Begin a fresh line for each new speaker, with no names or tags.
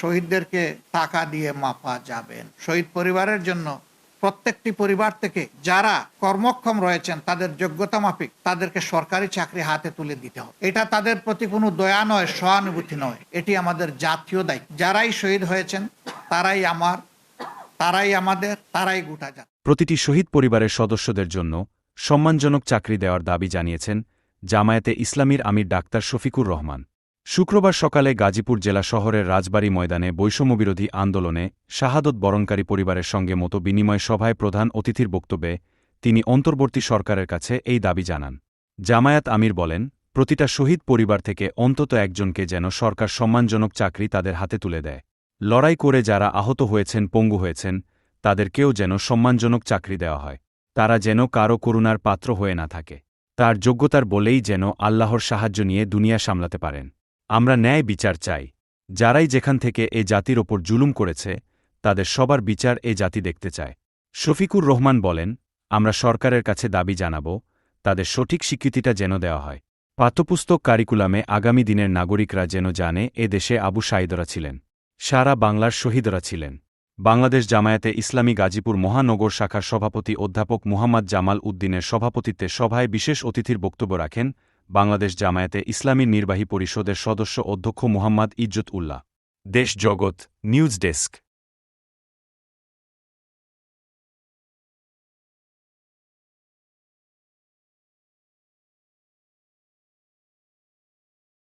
শহীদদেরকে টাকা দিয়ে মাপা যাবেন শহীদ পরিবারের জন্য প্রত্যেকটি পরিবার থেকে যারা কর্মক্ষম রয়েছেন, তাদের যোগ্যতা মাফিক, তাদেরকে সরকারি চাকরি হাতে তুলে দিতে হবে। এটা তাদের প্রতি কোনো দয়া নয়, সহানুভূতি নয়। এটি আমাদের জাতীয় দায়িত্ব। যারাই শহীদ হয়েছেন, তারাই আমার, তারাই আমাদের, তারাই গোটা জাতি।
প্রতিটি শহীদ পরিবারের সদস্যদের জন্য সম্মানজনক চাকরি দেওয়ার দাবি জানিয়েছেন জামায়াতে ইসলামীর আমির ডাক্তার শফিকুর রহমান। শুক্রবার সকালে গাজীপুর জেলা শহরের রাজবাড়ী ময়দানে বৈষম্যবিরোধী আন্দোলনে শাহাদত বরণকারী পরিবারের সঙ্গে মতো বিনিময় সভায় প্রধান অতিথির বক্তব্যে তিনি অন্তর্বর্তী সরকারের কাছে এই দাবি জানান। জামায়াত আমির বলেন, প্রতিটা শহীদ পরিবার থেকে অন্তত একজনকে যেন সরকার সম্মানজনক চাকরি তাদের হাতে তুলে দেয়। লড়াই করে যারা আহত হয়েছেন, পঙ্গু হয়েছেন, তাদেরকেও যেন সম্মানজনক চাকরি দেওয়া হয়। তারা যেন কারও করুণার পাত্র হয়ে না থাকে। তার যোগ্যতার বলেই যেন আল্লাহর সাহায্য নিয়ে দুনিয়া সামলাতে পারেন। আমরা ন্যায় বিচার চাই। যারাই যেখান থেকে এ জাতির ওপর জুলুম করেছে, তাদের সবার বিচার এ জাতি দেখতে চায়। শফিকুর রহমান বলেন, আমরা সরকারের কাছে দাবি জানাব, তাদের সঠিক স্বীকৃতিটা যেন দেওয়া হয়। পাঠ্যপুস্তক কারিকুলামে আগামী দিনের নাগরিকরা যেন জানে, এ দেশে আবু সাইদরা ছিলেন। সারা বাংলার শহীদরা ছিলেন। বাংলাদেশ জামায়াতে ইসলামী গাজীপুর মহানগর শাখার সভাপতি অধ্যাপক মুহাম্মদ জামাল উদ্দিনের সভাপতিত্বে সভায় বিশেষ অতিথির বক্তব্য রাখেন বাংলাদেশ জামায়াতে ইসলামী নির্বাহী পরিষদের সদস্য অধ্যক্ষ মোহাম্মদ ইজ্জত উল্লাহ দেশ জগৎ নিউজ ডেস্ক।